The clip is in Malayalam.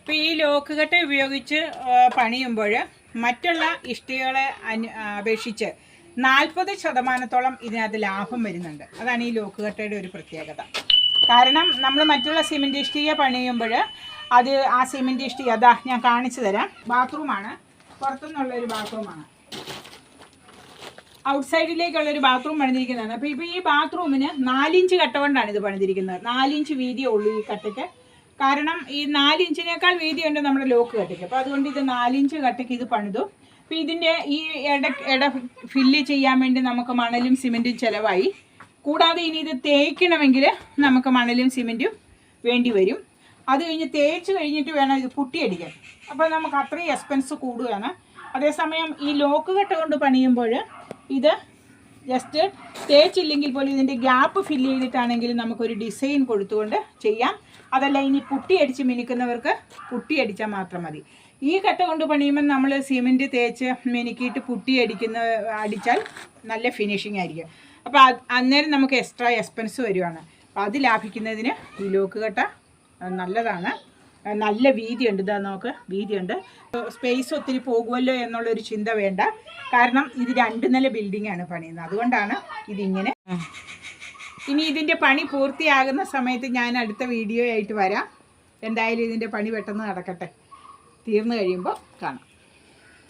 ഇപ്പം ഈ ലോക്ക് കട്ട ഉപയോഗിച്ച് പണിയുമ്പോൾ മറ്റുള്ള ഇഷ്ടികളെ അപേക്ഷിച്ച് നാൽപ്പത് ശതമാനത്തോളം ഇതിനകത്ത് ലാഭം വരുന്നുണ്ട്. അതാണ് ഈ ലോക്ക് കട്ടയുടെ ഒരു പ്രത്യേകത. കാരണം നമ്മൾ മറ്റുള്ള സിമെന്റ് ഇഷ്ടിക പണിയുമ്പോൾ അത് ആ സിമെന്റ് ഇഷ്ടിക അതാ ഞാൻ കാണിച്ചു തരാം. ബാത്റൂമാണ്. പുറത്തുനിന്നുള്ള ഒരു ബാത്റൂമാണ്. ഔട്ട്സൈഡിലേക്കുള്ള ഒരു ബാത്റൂം പണിതിരിക്കുന്നതാണ്. അപ്പോൾ ഇപ്പോൾ ഈ ബാത്റൂമിന് നാലിഞ്ച് കട്ട കൊണ്ടാണ് ഇത് പണിതിരിക്കുന്നത്. നാലിഞ്ച് വീതിയേ ഉള്ളൂ ഈ കട്ടയ്ക്ക് കാരണം ഈ നാലിഞ്ചിനേക്കാൾ വീതിയുണ്ട് നമ്മുടെ ലോക്ക് കട്ടയ്ക്ക് അപ്പോൾ അതുകൊണ്ട് ഇത് നാലിഞ്ച് കട്ടയ്ക്ക് ഇത് പണിതു. അപ്പോൾ ഇതിന്റെ ഈ ഇട ഇട ഫില്ല് ചെയ്യാൻ വേണ്ടി നമുക്ക് മണലും സിമെന്റും ചിലവായി. കൂടാതെ ഇനി ഇത് തേക്കണമെങ്കിൽ നമുക്ക് മണലും സിമെന്റും വേണ്ടി വരും. അത് കഴിഞ്ഞ് തേച്ച് കഴിഞ്ഞിട്ട് വേണം ഇത് പുട്ടിയടിക്കാൻ. അപ്പോൾ നമുക്ക് അത്രയും എക്സ്പെൻസ് കൂടുകയാണ്. അതേസമയം ഈ ലോക്ക് കട്ട കൊണ്ട് പണിയുമ്പോൾ ഇത് ജസ്റ്റ് തേച്ചില്ലെങ്കിൽ പോലും ഇതിന്റെ ഗ്യാപ്പ് ഫില്ല് ചെയ്തിട്ടാണെങ്കിലും നമുക്കൊരു ഡിസൈൻ കൊടുത്തുകൊണ്ട് ചെയ്യാം. അതല്ല ഇനി പുട്ടി അടിച്ച് മിനുക്കുന്നവർക്ക് പുട്ടി അടിച്ചാൽ മാത്രം മതി. ഈ കട്ട കൊണ്ട് പണിയുമ്പോൾ നമ്മൾ സിമെന്റ് തേച്ച് മിനുക്കിയിട്ട് പുട്ടി അടിക്കുന്ന അടിച്ചാൽ നല്ല ഫിനിഷിംഗ് ആയിരിക്കും. അപ്പോൾ അന്നേരം നമുക്ക് എക്സ്ട്രാ എക്സ്പെൻസ് വരുവാണ്. അപ്പോൾ അത് ലാഭിക്കുന്നതിന് ഈ ലോക്ക് കട്ട നല്ലതാണ്. നല്ല വീതിയുണ്ട്. ഇതാ നമുക്ക് വീതിയുണ്ട്. സ്പേസ് ഒത്തിരി പോകുമല്ലോ എന്നുള്ളൊരു ചിന്ത വേണ്ട. കാരണം ഇത് രണ്ട് നില ബിൽഡിംഗ് ആണ് പണിയുന്നത്. അതുകൊണ്ടാണ് ഇതിങ്ങനെ. ഇനി ഇതിന്റെ പണി പൂർത്തിയാകുന്ന സമയത്ത് ഞാൻ അടുത്ത വീഡിയോ ആയിട്ട് വരാം. എന്തായാലും ഇതിന്റെ പണി പെട്ടെന്ന് നടക്കട്ടെ. തീർന്നു കഴിയുമ്പോൾ കാണാം.